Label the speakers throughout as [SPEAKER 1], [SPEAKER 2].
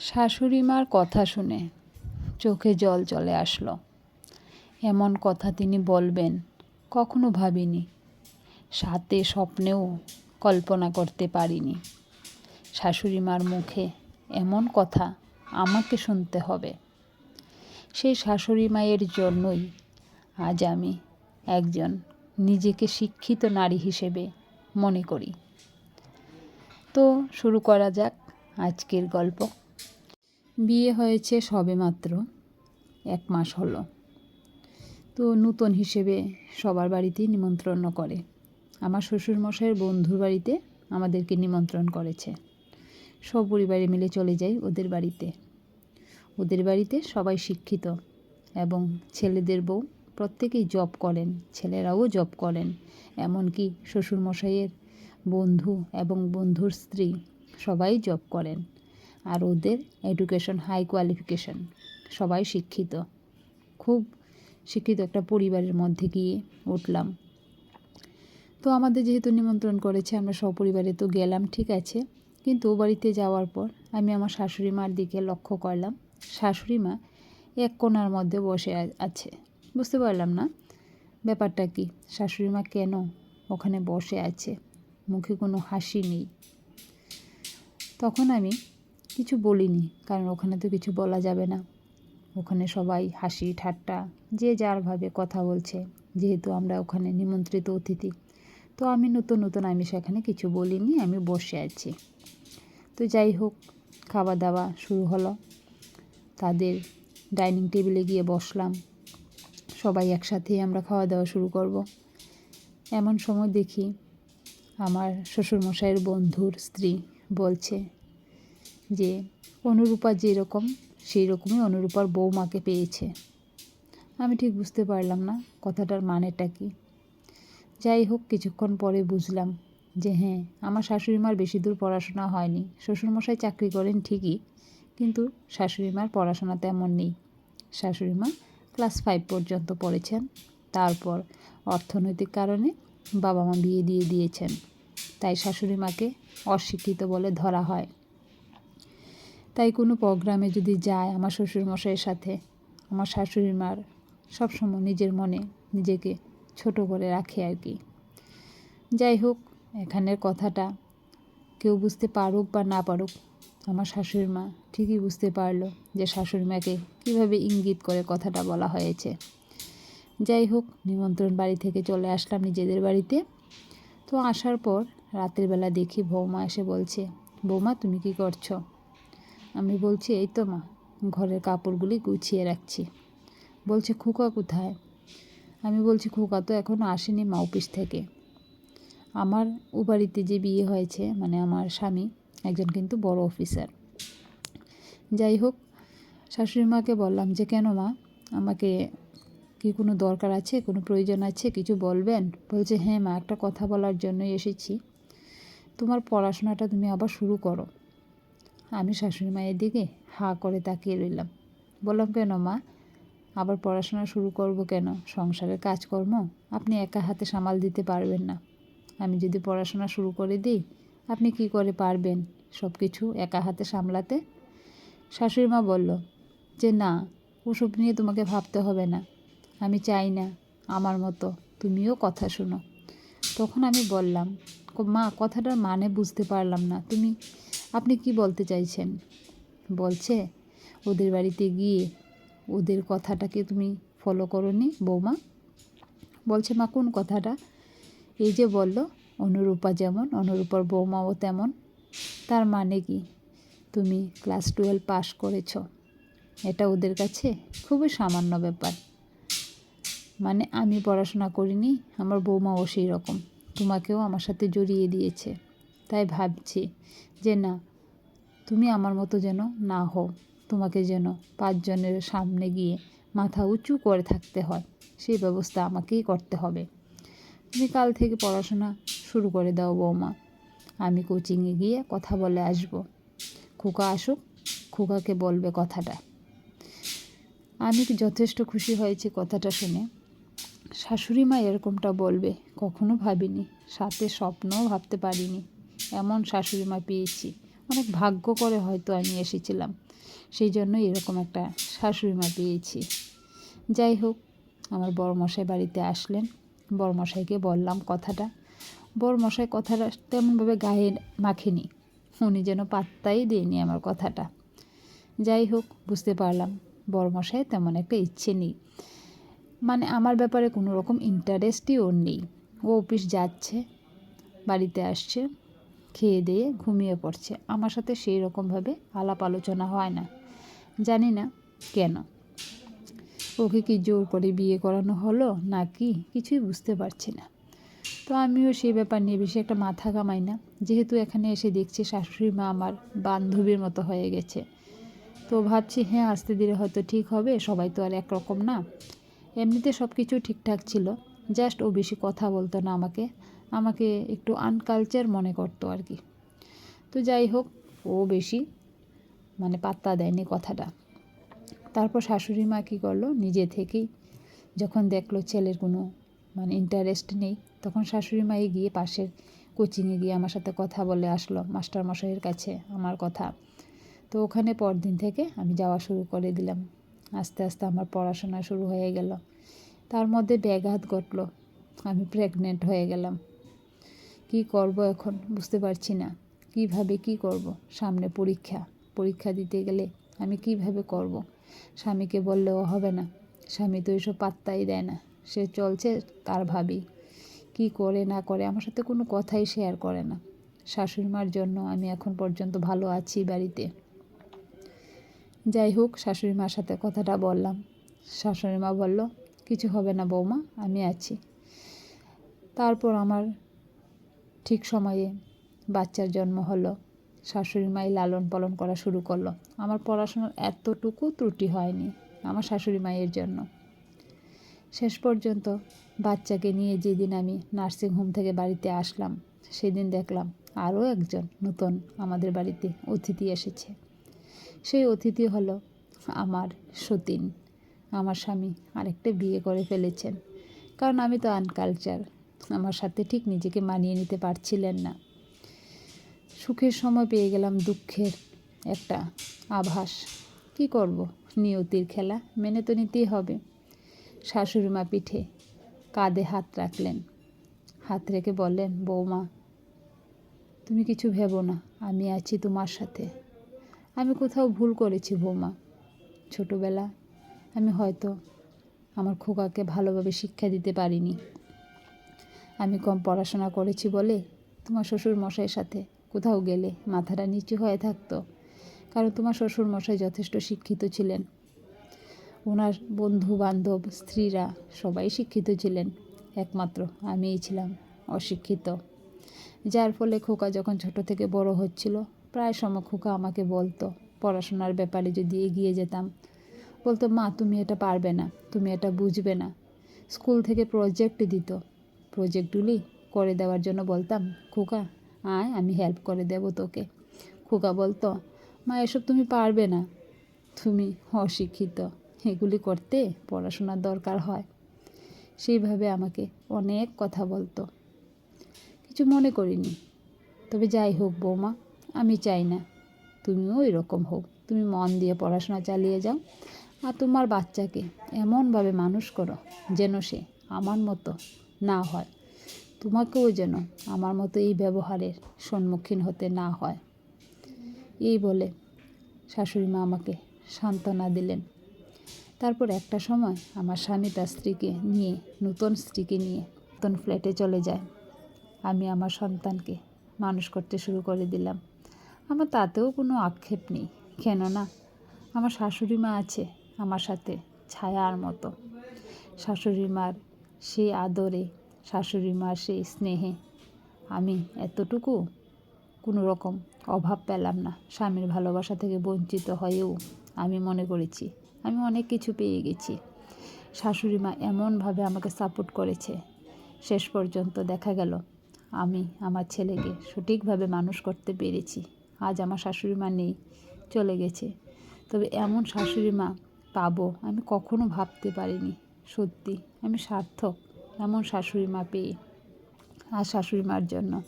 [SPEAKER 1] শাশুড়ি মার কথা শুনে চোখে জল চলে আসলো। এমন কথা তিনি বলবেন কখনো ভাবিনি। সাথে স্বপ্নেও কল্পনা করতে পারিনি। শাশুড়ি মার মুখে এমন কথা আমাকে শুনতে হবে। সেই শাশুড়ি মায়ের জন্যই আজ আমি একজন নিজেকে শিক্ষিত নারী হিসেবে মনে করি। তো শুরু করা যাক আজকের গল্প। বিয়ে হয়েছে সবেমাত্র এক মাস হলো। তো নূতন হিসেবে সবার বাড়িতেই নিমন্ত্রণ করে। আমার শ্বশুরমশাইয়ের বন্ধুর বাড়িতে আমাদেরকে নিমন্ত্রণ করেছে। সপরিবারে মিলে চলে যাই ওদের বাড়িতে। ওদের বাড়িতে সবাই শিক্ষিত এবং ছেলেদের বউ প্রত্যেকেই জব করেন, ছেলেরাও জব করেন। এমনকি শ্বশুরমশাইয়ের বন্ধু এবং বন্ধুর স্ত্রী সবাই জব করেন। আর ওদের এডুকেশন হাই কোয়ালিফিকেশন সবাই শিক্ষিত। খুব শিক্ষিত একটা পরিবারের মধ্যে গিয়ে উঠলাম। তো আমাদের যেহেতু নিমন্ত্রণ করেছে, আমরা সপরিবারে তো গেলাম, ঠিক আছে। কিন্তু ও বাড়িতে যাওয়ার পর আমি আমার শাশুড়ি মার দিকে লক্ষ্য করলাম। শাশুড়ি মা এক কোণার মধ্যে বসে আছে। বুঝতে পারলাম না ব্যাপারটা কি? শাশুড়ি মা কেন ওখানে বসে আছে? মুখে কোনো হাসি নেই। তখন আমি কিছু বলিনি, কারণ ওখানে তো কিছু বলা যাবে না। ওখানে সবাই হাসি, ঠাট্টা, যে যারভাবে কথা বলছে, যেহেতু আমরা ওখানে নিমন্ত্রিত অতিথি। তো আমি নতুন নতুন আমি সেখানে কিছু বলিনি, আমি বসে আছি। তো যাই হোক খাওয়া দাওয়া শুরু হলো। তাদের ডাইনিং টেবিলে গিয়ে বসলাম। সবাই একসাথেই আমরা খাওয়া দাওয়া শুরু করব। এমন সময় দেখি আমার শ্বশুরমশাইয়ের বন্ধুর স্ত্রী বলছে যে অনুরূপা যেরকম সেই রকমই অনুরূপার বৌমাকে পেয়েছে। আমি ঠিক বুঝতে পারলাম না কথাটার মানেটা কি। যাই হোক, কিছুক্ষণ পরে বুঝলাম যে হ্যাঁ আমার শাশুড়ি মার বেশি দূর পড়াশোনা হয়নি। শ্বশুরমশাই চাকরি করেন ঠিকই, কিন্তু শাশুড়ি মার পড়াশোনা তেমন নেই। শাশুড়ি মা ক্লাস ফাইভ পর্যন্ত পড়েছেন। তারপর অর্থনৈতিক কারণে বাবা মা বিয়ে দিয়ে দিয়েছেন। তাই শাশুড়ি মাকে অশিক্ষিত বলে ধরা হয়। তাই কোনো প্রোগ্রামে যদি যায় আমার শ্বশুরমশাইয়ের সাথে, আমার শাশুড়ি মার সবসময় নিজের মনে নিজেকে ছোট করে রাখে আর কি। যাই হোক, এখানের কথাটা কেউ বুঝতে পারুক বা না পারুক, আমার শাশুড়ি মা ঠিকই বুঝতে পারল যে শাশুড়ি মাকে কীভাবে ইঙ্গিত করে কথাটা বলা হয়েছে। যাই হোক, নিমন্ত্রণ বাড়ি থেকে চলে আসলাম নিজেদের বাড়িতে। তো আসার পর রাতের বেলা দেখি বৌমা এসে বলছে, বৌমা, তুমি কি করছ? আমি বলছি, এই তো মা, ঘরের কাপড়গুলি গুছিয়ে রাখছি। বলছে, খোকা কোথায়? আমি বলছি, খোকা তো এখনও আসেনি মা অফিস থেকে। আমার ও বাড়িতে যে বিয়ে হয়েছে মানে আমার স্বামী, একজন কিন্তু বড় অফিসার। যাই হোক, শাশুড়ি মাকে বললাম যে, কেন মা? আমাকে কি কোনো দরকার আছে? কোনো প্রয়োজন আছে? কিছু বলবেন? বলছে হ্যাঁ মা, একটা কথা বলার জন্যই এসেছি। তোমার পড়াশোনাটা তুমি আবার শুরু করো। আমি শাশুড়ি মায়ের দিকে হা করে তাকিয়ে রইলাম। বললাম, কেন মা? আবার পড়াশোনা শুরু করব কেন? সংসারের কাজকর্ম আপনি একা হাতে সামাল দিতে পারবেন না। আমি যদি পড়াশোনা শুরু করে দিই, আপনি কি করে পারবেন সব কিছু একা হাতে সামলাতে? শাশুড়ি মা বলল, যে না, ওসব নিয়ে তোমাকে ভাবতে হবে না। আমি চাই না, আমার মতো, তুমিও কথা শোনো। তখন আমি বললাম মা, কথাটার মানে বুঝতে পারলাম না। তুমি, আপনি কি বলতে চাইছেন? বলছে, ওদের বাড়িতে গিয়ে ওদের কথাটাকে তুমি ফলো করনি, বৌমা? বলছে, মা, কোন কথাটা? এই যে বলল, অনুরূপা যেমন, অনুরূপার বৌমাও তেমন। তার মানে কি? তুমি ক্লাস টুয়েলভ পাস করেছ। এটা ওদের কাছে খুবই সামান্য ব্যাপার। মানে আমি পড়াশোনা করিনি, আমার বৌমাও সেই রকম তোমাকেও আমার সাথে জড়িয়ে দিয়েছে। তাই ভাবছি যে না, তুমি আমার মতো যেন না হও, তোমাকে যেন পাঁচজনের সামনে গিয়ে মাথা উঁচু করে থাকতে হয়, সেই ব্যবস্থা আমাকেই করতে হবে। তুমি কাল থেকে পড়াশোনা শুরু করে দাও বৌমা। আমি কোচিংয়ে গিয়ে কথা বলে আসব। খোকা আসুক, খোকাকে বলবে কথাটা। আমি যথেষ্ট খুশি হয়েছি কথাটা শুনে? শাশুড়ি মা এরকমটা বলবে, কখনো ভাবিনি, সাথে স্বপ্নও ভাবতে পারিনি। এমন শাশুড়ি মা পেয়েছি, অনেক ভাগ্য করে হয়তো আমি এসেছিলাম, সেই জন্য এরকম একটা শাশুড়ি মা পেয়েছি। যাই হোক, আমার বড়মশাই বাড়িতে আসলেন, বড়মশাইকে বললাম কথাটা। বড়মশাই কথাটা তেমনভাবে গায়ে মাখেনি, উনি যেন পাত্তাই দেয়নি আমার কথাটা। যাই হোক, বুঝতে পারলাম বড়মশাই তেমন একটা ইচ্ছে নেই। মানে আমার ব্যাপারে কোনো রকম ইন্টারেস্টই ওর নেই। ও অফিস যাচ্ছে, বাড়িতে আসছে, খেয়ে দিয়ে ঘুমিয়ে পড়ছে। আমার সাথে সেই রকমভাবে আলাপ আলোচনা হয় না। জানি না কেন। ওকে কি জোর করে বিয়ে করানো হলো নাকি কিছুই বুঝতে পারছি না। তো আমিও সেই ব্যাপার নিয়ে বেশি একটা মাথা কামাই না। যেহেতু এখানে এসে দেখছি শাশুড়ি মা আমার বান্ধবীর মতো হয়ে গেছে। তো ভাবছি হ্যাঁ আস্তে ধীরে হয়তো ঠিক হবে। সবাই তো আর একরকম না। এমনিতে সব কিছু ঠিকঠাক ছিল। জাস্ট ও বেশি কথা বলতো না আমাকে। আমাকে একটু আনকালচার মনে করতো আর কি। তো যাই হোক, ও বেশি মানে পাত্তা দেয়নি কথাটা। তারপর শাশুড়ি মা কী করল? নিজে থেকেই যখন দেখল ছেলের কোনো মানে ইন্টারেস্ট নেই, তখন শাশুড়ি মাই গিয়ে পাশের কোচিংয়ে গিয়ে আমার সাথে কথা বলে আসলো, মাস্টার মশাইয়ের কাছে আমার কথা। তো ওখানে পরদিন থেকে আমি যাওয়া শুরু করে দিলাম। আস্তে আস্তে আমার পড়াশোনা শুরু হয়ে গেল। তার মধ্যে ব্যাঘাত ঘটলো। আমি প্রেগনেন্ট হয়ে গেলাম। কি করব এখন বুঝতে পারছি না। কীভাবে কি করব? সামনে পরীক্ষা। পরীক্ষা দিতে গেলে আমি কীভাবে করব? স্বামীকে বললেও হবে না। স্বামী তো এসব পাত্তাই দেয় না। সে চলছে তার ভাবি। কি করে না করে আমার সাথে কোনো কথাই শেয়ার করে না। শাশুড়ি মার জন্য আমি এখন পর্যন্ত ভালো আছি বাড়িতে। যাই হোক, শাশুড়ি মার সাথে কথাটা বললাম। শাশুড়ি মা বলল কিছু হবে না বৌমা, আমি আছি। তারপর আমার ঠিক সময়ে বাচ্চার জন্ম হলো, শাশুড়ি মাই লালন পালন করা শুরু করল। আমার পড়াশোনার এতটুকু ত্রুটি হয়নি আমার শাশুড়ি মায়ের জন্য। শেষ পর্যন্ত বাচ্চাকে নিয়ে যেদিন আমি নার্সিং হোম থেকে বাড়িতে আসলাম, সেদিন দেখলাম আরও একজন নতুন আমাদের বাড়িতে অতিথি এসেছে। সেই অতিথি হলো আমার সতীন। আমার স্বামী আরেকটা বিয়ে করে ফেলেছেন। কারণ আমি তো আনকালচার আমার সাথে ঠিক নিজেকে মানিয়ে নিতে পারছিলেন না। সুখের সময় পেয়ে গেলাম দুঃখের একটা আভাস। কি করব? নিয়তির খেলা মেনে তো নিতেই হবে। শাশুড়ি মা পিঠে কাঁধে হাত রাখলেন। হাত রেখে বললেন, বৌমা, তুমি কিছু ভেবো না, আমি আছি তোমার সাথে। আমি কোথাও ভুল করেছি বৌমা। ছোটোবেলা আমি হয়তো আমার খোকাকে ভালোভাবে শিক্ষা দিতে পারিনি। আমি কম পড়াশোনা করেছি বলে তোমার শ্বশুর মশাইয়ের সাথে কোথাও গেলে মাথাটা নিচু হয়ে থাকতো। কারণ তোমার শ্বশুর মশাই যথেষ্ট শিক্ষিত ছিলেন। ওনার বন্ধু বান্ধব স্ত্রীরা সবাই শিক্ষিত ছিলেন। একমাত্র আমিই ছিলাম অশিক্ষিত। যার ফলে খোকা যখন ছোট থেকে বড় হচ্ছিল, প্রায় সময় খোকা আমাকে বলতো, পড়াশোনার ব্যাপারে যদি এগিয়ে যেতাম বলতো, মা, তুমি এটা পারবে না, তুমি এটা বুঝবে না। স্কুল থেকে প্রজেক্ট দিত। প্রজেক্টগুলি করে দেওয়ার জন্য বলতাম, খোকা, আয়, আমি হেল্প করে দেব তোকে। খোকা বলতো, মা, এসব তুমি পারবে না, তুমি অশিক্ষিত, এগুলি করতে পড়াশোনার দরকার হয়। সেইভাবে আমাকে অনেক কথা বলতো। কিছু মনে করিনি। তবে যাই হোক বৌমা, আমি চাই না, তুমিও এরকম হোক, তুমি মন দিয়ে পড়াশোনা চালিয়ে যাও। আর তোমার বাচ্চাকে এমনভাবে মানুষ করো যেন সে আমার মতো না হয়। তোমাকেও যেন আমার মতো এই ব্যবহারের সম্মুখীন হতে না হয়। এই বলে শাশুড়ি মা আমাকে সান্ত্বনা দিলেন। তারপর একটা সময় আমার স্বামী তার স্ত্রীকে নিয়ে, নতুন স্ত্রীকে নিয়ে নতুন ফ্ল্যাটে চলে যায়। আমি আমার সন্তানকে মানুষ করতে শুরু করে দিলাম। আমার তাতেও কোনো আক্ষেপ নেই। কেননা আমার শাশুড়ি মা আছে আমার সাথে ছায়ার মতো। শাশুড়ি মার সেই আদরে শাশুড়ি মার সেই স্নেহে আমি এতটুকু কোনো রকম অভাব পেলাম না। স্বামীর ভালোবাসা থেকে বঞ্চিত হয়েও আমি মনে করেছি, আমি অনেক কিছু পেয়ে গেছি। শাশুড়ি মা এমনভাবে আমাকে সাপোর্ট করেছে। শেষ পর্যন্ত দেখা গেল, আমি আমার ছেলেকে সঠিকভাবে মানুষ করতে পেরেছি। আজ আমার শাশুড়ি মা নেই, চলে গেছে। তবে এমন শাশুড়ি মা পাবো। আমি কখনো ভাবতে পারিনি, সত্যি। আমি সার্থক, এমন শাশুড়ি মা পেয়ে। আর শাশুড়ি মার জন্য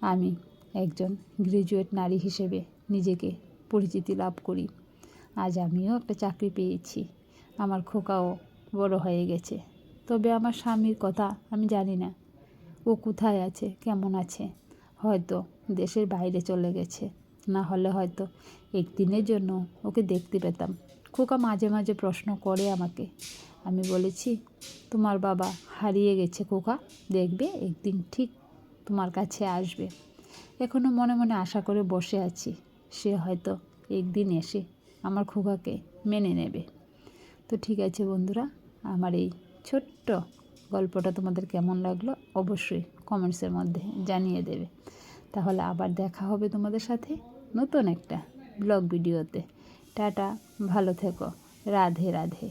[SPEAKER 1] আমি একজন গ্রাজুয়েট নারী হিসেবে নিজেকে পরিচিতি লাভ করি। আজ আমিও একটা চাকরি পেয়েছি। আমার খোকাও বড় হয়ে গেছে। তবে আমার স্বামীর কথা আমি জানি না। ও কোথায় আছে, কেমন আছে? হয়তো দেশের বাইরে চলে গেছে। না হলে হয়তো একদিনের জন্য ওকে দেখতে পেতাম। খোকা মাঝে মাঝে প্রশ্ন করে আমাকে। আমি বলেছি, তোমার বাবা হারিয়ে গেছে খোকা। দেখবে, একদিন ঠিক তোমার কাছে আসবে। এখনও মনে মনে আশা করে বসে আছি। সে হয়তো একদিন এসে আমার খোকাকে মেনে নেবে। তো ঠিক আছে বন্ধুরা, আমার এই ছোট্ট গল্পটা তোমাদের কেমন লাগল অবশ্যই কমেন্টসের মধ্যে জানিয়ে দেবে। তাহলে আবার দেখা হবে তোমাদের সাথে নতুন একটা ব্লগ ভিডিওতে। টাটা। ভালো থেকো। রাধে রাধে।